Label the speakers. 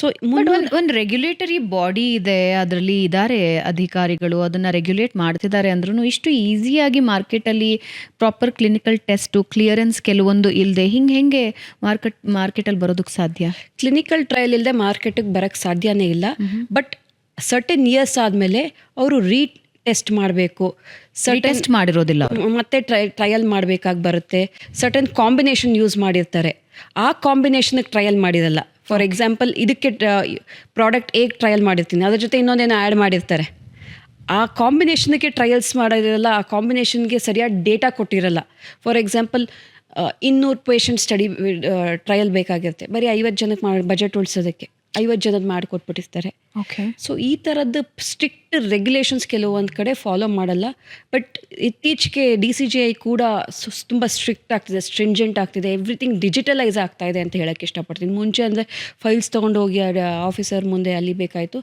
Speaker 1: So
Speaker 2: ಒಂದು ಒಂದು regulatory body ಇದೆ ಅದರಲ್ಲಿ ಇದ್ದಾರೆ ಅಧಿಕಾರಿಗಳು ಅದನ್ನ ರೆಗ್ಯುಲೇಟ್ ಮಾಡ್ತಿದ್ದಾರೆ ಅಂದ್ರೂ ಇಷ್ಟು ಈಸಿಯಾಗಿ ಮಾರ್ಕೆಟಲ್ಲಿ ಪ್ರಾಪರ್ ಕ್ಲಿನಿಕಲ್ ಟೆಸ್ಟು ಕ್ಲಿಯರೆನ್ಸ್ ಕೆಲವೊಂದು ಇಲ್ಲದೆ ಹಿಂಗೆ ಹೆಂಗೆ ಮಾರ್ಕೆಟ್ ಮಾರ್ಕೆಟಲ್ಲಿ ಬರೋದಕ್ಕೆ ಸಾಧ್ಯ?
Speaker 1: ಕ್ಲಿನಿಕಲ್ ಟ್ರಯಲ್ ಇಲ್ಲದೆ ಮಾರ್ಕೆಟಿಗೆ ಬರೋಕ್ಕೆ ಸಾಧ್ಯನೇ ಇಲ್ಲ. ಬಟ್ ಸರ್ಟನ್ ಇಯರ್ಸ್ ಆದಮೇಲೆ ಅವರು ರೀ ಟೆಸ್ಟ್ ಮಾಡಬೇಕು
Speaker 2: ಟೆಸ್ಟ್ ಮಾಡಿರೋದಿಲ್ಲ
Speaker 1: ಮತ್ತೆ ಟ್ರೈ ಟ್ರಯಲ್ ಮಾಡಬೇಕಾಗಿ ಬರುತ್ತೆ. ಸರ್ಟನ್ ಕಾಂಬಿನೇಷನ್ ಯೂಸ್ ಮಾಡಿರ್ತಾರೆ. ಆ ಕಾಂಬಿನೇಷನ್ಗೆ ಟ್ರಯಲ್ ಮಾಡಿರಲ್ಲ. ಫಾರ್ ಎಕ್ಸಾಂಪಲ್ ಇದಕ್ಕೆ ಪ್ರಾಡಕ್ಟ್ ಹೇಗೆ ಟ್ರಯಲ್ ಮಾಡಿರ್ತೀನಿ. ಅದ್ರ ಜೊತೆ ಇನ್ನೊಂದೇನೋ ಆ್ಯಡ್ ಮಾಡಿರ್ತಾರೆ. ಆ ಕಾಂಬಿನೇಷನ್ಗೆ ಟ್ರಯಲ್ಸ್ ಮಾಡೋದಿರಲ್ಲ, ಆ ಕಾಂಬಿನೇಷನ್ಗೆ ಸರಿಯಾದ ಡೇಟಾ ಕೊಟ್ಟಿರಲ್ಲ. ಫಾರ್ ಎಕ್ಸಾಂಪಲ್ ಇನ್ನೂರು ಪೇಷಂಟ್ ಸ್ಟಡಿ ಟ್ರಯಲ್ ಬೇಕಾಗಿರುತ್ತೆ. ಬರೀ ಐವತ್ತು ಜನಕ್ಕೆ ಮಾಡಿ ಬಜೆಟ್ ಉಳಿಸೋದಕ್ಕೆ. ಐವತ್ತು ಜನದ ಮಾಡಿಕೊಟ್ಬಿಟ್ಟಿರ್ತಾರೆ.
Speaker 2: ಓಕೆ
Speaker 1: ಸೊ ಈ ಥರದ್ದು ಸ್ಟ್ರಿಕ್ಟ್ ರೆಗ್ಯುಲೇಷನ್ಸ್ ಕೆಲವೊಂದು ಕಡೆ ಫಾಲೋ ಮಾಡಲ್ಲ. ಬಟ್ ಇತ್ತೀಚೆಗೆ ಡಿ ಸಿ ಜಿ ಐ ಕೂಡ ತುಂಬ ಸ್ಟ್ರಿಕ್ಟ್ ಆಗ್ತಿದೆ ಸ್ಟ್ರಿಂಜೆಂಟ್ ಆಗ್ತಿದೆ. ಎವ್ರಿಥಿಂಗ್ ಡಿಜಿಟಲೈಸ್ ಆಗ್ತಾ ಇದೆ ಅಂತ ಹೇಳೋಕ್ಕೆ ಇಷ್ಟಪಡ್ತೀನಿ. ಮುಂಚೆ ಅಂದರೆ ಫೈಲ್ಸ್ ತೊಗೊಂಡೋಗಿ ಆಫೀಸರ್ ಮುಂದೆ ಅಲ್ಲಿ ಬೇಕಾಯಿತು.